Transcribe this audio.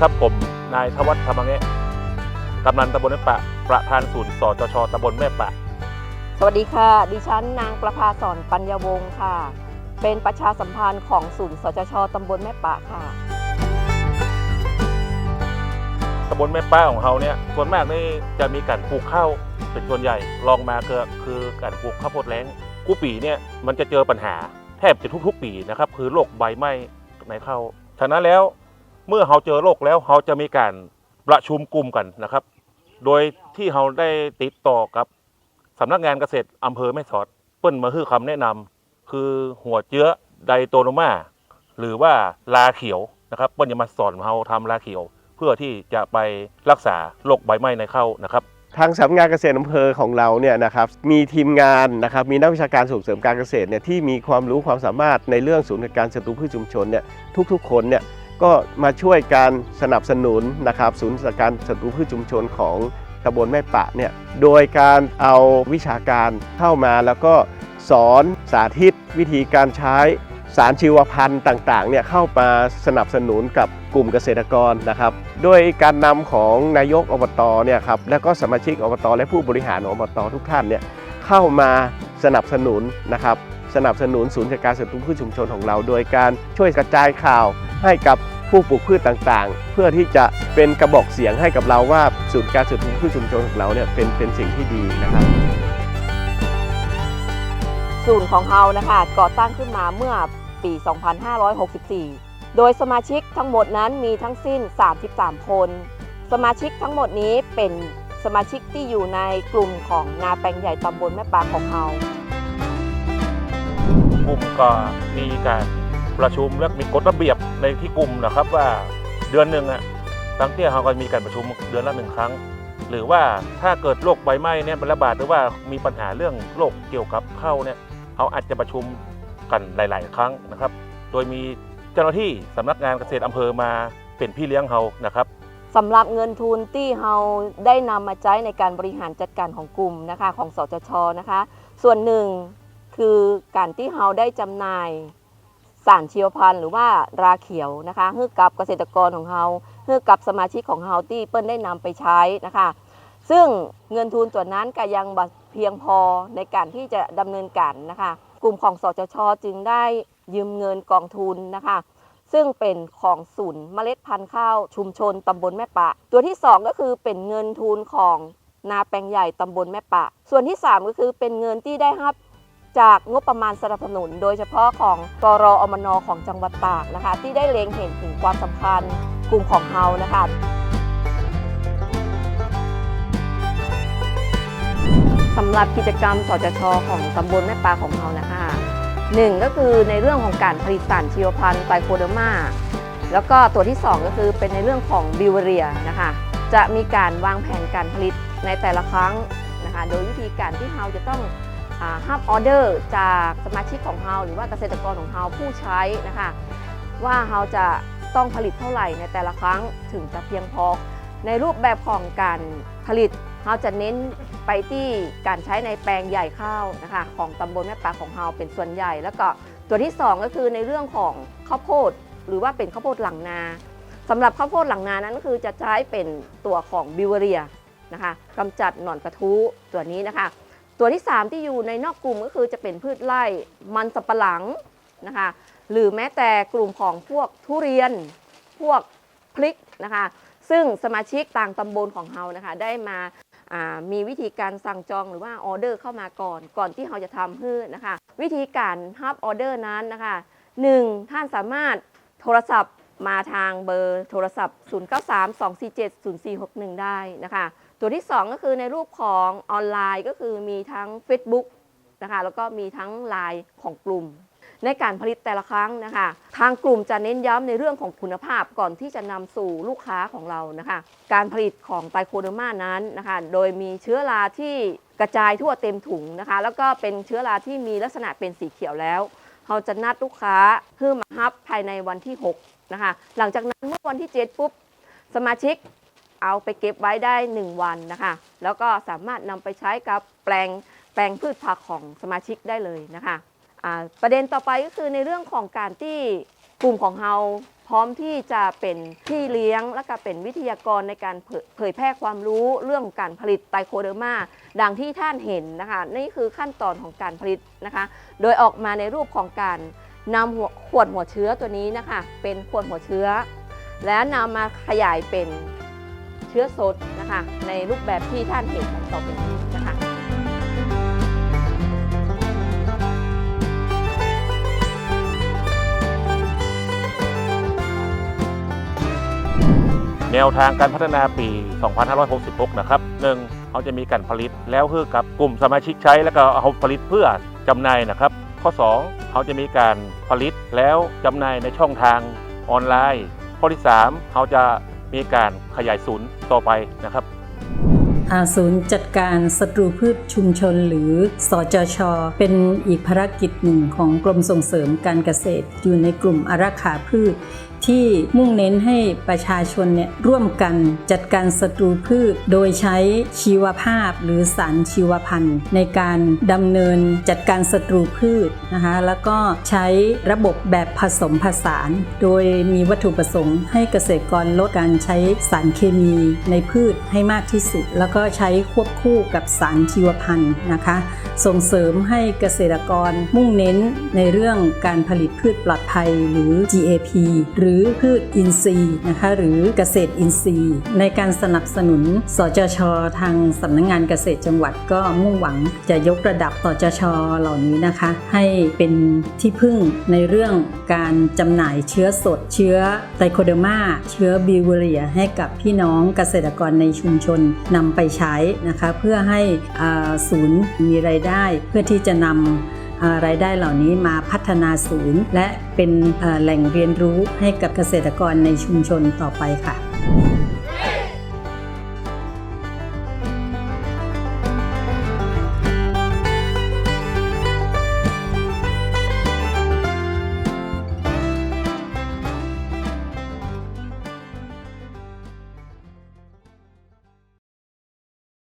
ครับผมนายทวัฒน์ธรรมะเงะกำนันตำบลแม่ปะ ประธานศูนย์สจชตำบลแม่ปะ สวัสดีค่ะ ดิฉันนางประภาสอนปัญญาวงศ์ค่ะ เป็นประชาสัมพันธ์ของศูนย์สจชตำบลแม่ปะค่ะ ตำบลแม่ป้าของเราเนี่ยส่วนมากนี่จะมีการปลูกข้าวเป็นส่วนใหญ่ลองมาก็คือการปลูกข้าวโพดแล้งกู้ปีเนี่ยมันจะเจอปัญหาแทบจะทุกๆ ปีนะครับคือโรคใบไหม้ในข้าวฉะนั้นแล้ว เมื่อเราเจอโรคแล้วเราจะมีการประชุมกลุ่มกันนะครับ โดยที่เราได้ติดต่อกับสำนักงานเกษตรอำเภอแม่สอด เปิ้นมาคือคำแนะนำคือหัวเชื้อไดโตโนมาหรือว่าลาเขียวนะครับเปิ้นจะมาสอนเราทำลาเขียว เพื่อที่จะไปรักษาโรคใบไม้ในข้าวนะครับทางสำนักงานเกษตรอำเภอของเราเนี่ยนะครับมีทีมงานนะครับมีนักวิชาการส่งเสริมการเกษตรเนี่ยที่มีความรู้ความสามารถในเรื่องศูนย์การศัตรูพืชชุมชนเนี่ยทุกๆ คนเนี่ย ก็มาช่วยการสนับสนุนนะครับศูนย์การศัตรูพืชชุมชนของตำบลแม่ปะเนี่ยโดยการเอาวิชาการเข้ามาแล้วก็สอนสาธิตวิธีการใช้สารชีวพันธุ์ต่างๆเนี่ยเข้ามาสนับสนุนกับกลุ่มเกษตรกรนะครับโดยการนำของนายกอบตเนี่ยครับและก็สมาชิกอบตและผู้บริหารอบตทุกท่านเนี่ยเข้ามาสนับสนุนนะครับสนับสนุนศูนย์จัดการศัตรูพืชชุมชนของเรา โดยการช่วยกระจายข่าว ให้กับผู้ปลูกพืชต่างๆ เพื่อที่จะเป็นกระบอกเสียงให้กับเราว่าศูนย์การศัตรูพืชชุมชนของเราเนี่ยเป็นเป็นสิ่งที่ดีนะครับศูนย์ของเฮานะคะก่อตั้งขึ้นมาเมื่อปี 2564 โดยสมาชิกทั้งหมดนั้นมีทั้งสิ้น 33 คน สมาชิกทั้งหมดนี้เป็นสมาชิกที่อยู่ในกลุ่มของนาแปลงใหญ่ตำบลแม่ปลาของเฮากลุ่มก็มีการประชุมและมีกฎระเบียบ ในที่กลุ่มนะครับว่าเดือนหนึ่งอะตั้งเตี้ยเขาก็มีการประชุมเดือนละหนึ่งครั้ง หรือว่าถ้าเกิดโรคใบไหม้เนี่ยระบาดหรือว่ามีปัญหาเรื่องโรคเกี่ยวกับเข้าเนี่ยเขาอาจจะประชุมกันหลาย ๆ ครั้งนะครับ โดยมีเจ้าหน้าที่สำนักงานเกษตรอำเภอมาเป็นพี่เลี้ยงเขานะครับสำหรับเงินทุนที่เฮาได้นำมาใช้ในการบริหารจัดการของกลุ่มนะคะของสจชนะคะ ส่วนหนึ่งคือการที่เฮาได้จำหน่าย สารชีวพันธุ์หรือว่าราเขียวนะคะให้กับเกษตรกรของเฮาให้กับสมาชิกของเฮาที่เปิ้ลได้นำไปใช้นะคะ ซึ่งเงินทุนส่วนนั้นก็ยังเพียงพอในการที่จะดำเนินการนะคะ กลุ่มของสจชจึงได้ยืมเงินกองทุนนะคะ ซึ่งเป็นของศูนย์เมล็ดพันธุ์ข้าวชุมชนตำบลแม่ปะ ตัวที่ 2 ก็คือเป็นเงินทุนของนาแปลงใหญ่ตำบลแม่ปะ ส่วนที่ 3 ก็คือเป็นเงินที่ได้รับ จากงบประมาณสนับสนุน โดยเฉพาะของกรอมนอของจังหวัดตากนะคะ ที่ได้เล็งเห็นถึงความสำคัญกลุ่มของเฮานะคะสำหรับกิจกรรมสจชของตำบลแม่ปลาของเรานะคะหนึ่งก็คือในเรื่องของการผลิตสารชีวพันธุ์ไตโคเดอร์มาแล้วก็ตัวที่ 2 ก็คือเป็นในเรื่องของบิวเรียนะคะ จะมีการวางแผนการผลิตในแต่ละครั้งนะคะ โดยวิธีการที่เราจะต้อง ฮับออเดอร์จากสมาชิกของเราหรือว่าเกษตรกรของเราผู้ใช้นะคะว่าเราจะต้องผลิตเท่าไหร่ในแต่ละครั้งถึงจะเพียงพอ ในรูปแบบของการผลิตเราจะเน้นไปที่การใช้ในแปลงใหญ่ข้าวนะคะของตำบลแม่ปลาของเราเป็นส่วนใหญ่ แล้วก็ตัวที่ 2 ก็คือในเรื่องของข้าวโพดหรือว่าเป็นข้าวโพดหลังนาสำหรับข้าวโพดหลังนานั้นก็คือจะใช้เป็นตัวของบิวเรียนะคะกำจัดหนอนกระทู้ตัวนี้นะคะ ตัวที่ 3 ที่อยู่ในนอกกลุ่มก็คือจะเป็นพืชไร่มันสับปะหลังนะคะหรือแม้แต่กลุ่มของพวกทุเรียน พวกพริกนะคะซึ่งสมาชิกต่างตำบลของเรานะคะได้มาามีวิธีการสั่งจองหรือว่าออเดอร์เข้ามาก่อน ก่อนที่เราจะทำให้นะคะวิธีการฮับออเดอร์นั้นนะคะหนึ่งท่านสามารถโทรศัพท์มาทางเบอร์โทรศัพท์ 0932470461 ได้นะคะ ตัวที่ 2 ก็คือในรูปของออนไลน์ก็คือมีทั้ง Facebook นะคะแล้วก็มีทั้ง Line ของกลุ่ม ในการผลิตแต่ละครั้งนะคะทางกลุ่มจะเน้นย้ำในเรื่องของคุณภาพก่อนที่จะนำสู่ลูกค้าของเรานะคะการผลิตของไตโคเดอร์มานั้นนะคะโดยมีเชื้อราที่กระจายทั่วเต็มถุงนะคะแล้วก็เป็นเชื้อราที่มีลักษณะเป็นสีเขียวแล้วเราจะนัดลูกค้าเพื่อมาฮับภายในวันที่6นะคะหลังจากนั้นเมื่อวันที่ 7 ปุ๊บสมาชิก เอาไปเก็บไว้ได้ 1 วันนะคะ แล้วก็สามารถนำไปใช้กับแปลงแปลงพืชผักของสมาชิกได้เลยนะคะประเด็นต่อไปก็คือในเรื่องของการที่กลุ่มของเราพร้อมที่จะเป็นที่เลี้ยงและก็เป็นวิทยากรในการเผยแพร่ความรู้เรื่องการผลิตไตรโคเดอร์มาดังที่ท่านเห็นนะคะนี่คือขั้นตอนของการผลิตนะคะ โดยออกมาในรูปของการนำหัวขวดหัวเชื้อตัวนี้นะคะ เป็นขวดหัวเชื้อ และนำมาขยายเป็น ชื้อสดนะคะในรูปแบบที่ท่านเห็นต่อไปนี้นะคะแนวทางการพัฒนาปี 2566 นะครับหนึ่งเขาจะมีการผลิตแล้วคือกับกลุ่มสมาชิกใช้แล้วก็เอาผลิตเพื่อจำหน่ายนะครับ ข้อ 2เขาจะมีการผลิตแล้วจำหน่ายในช่องทางออนไลน์ ข้อที่ 3เขาจะ มีการขยายศูนย์ต่อไปนะครับศูนย์จัดการศัตรูพืชชุมชนหรือสอจช เป็นอีกภารกิจหนึ่งของกรมส่งเสริมการเกษตร อยู่ในกลุ่มอารักขาพืช ที่มุ่งเน้นให้ประชาชนเนี่ยร่วมกันจัดการศัตรูพืช โดยใช้ชีวภาพหรือสารชีวพันธุ์ ในการดำเนินจัดการศัตรูพืชนะคะแล้วก็ใช้ระบบแบบผสมผสาน โดยมีวัตถุประสงค์ให้เกษตรกรลดการใช้สารเคมีในพืชให้มากที่สุด แล้วก็ใช้ควบคู่กับสารชีวพันธุ์นะคะ ส่งเสริมให้เกษตรกรมุ่งเน้นในเรื่องการผลิตพืชปลอดภัยหรือ GAP หรือพืชอินทรีย์นะคะหรือเกษตรอินทรีย์ ในการสนับสนุน สจช ทางสำนักงงานเกษตรจังหวัดก็มุ่งหวังจะยกระดับสจช เหล่านี้นะคะ ให้เป็นที่พึ่งในเรื่องการจำหน่ายเชื้อสด เชื้อไตโคเดอร์มา เชื้อบิวเวเรีย ให้กับพี่น้องเกษตรกรในชุมชนนำไปใช้นะคะ เพื่อให้ศูนย์มีรายได้ เพื่อที่จะนำรายได้เหล่านี้มาพัฒนาศูนย์ และเป็นแหล่งเรียนรู้ให้กับเกษตรกรในชุมชนต่อไปค่ะ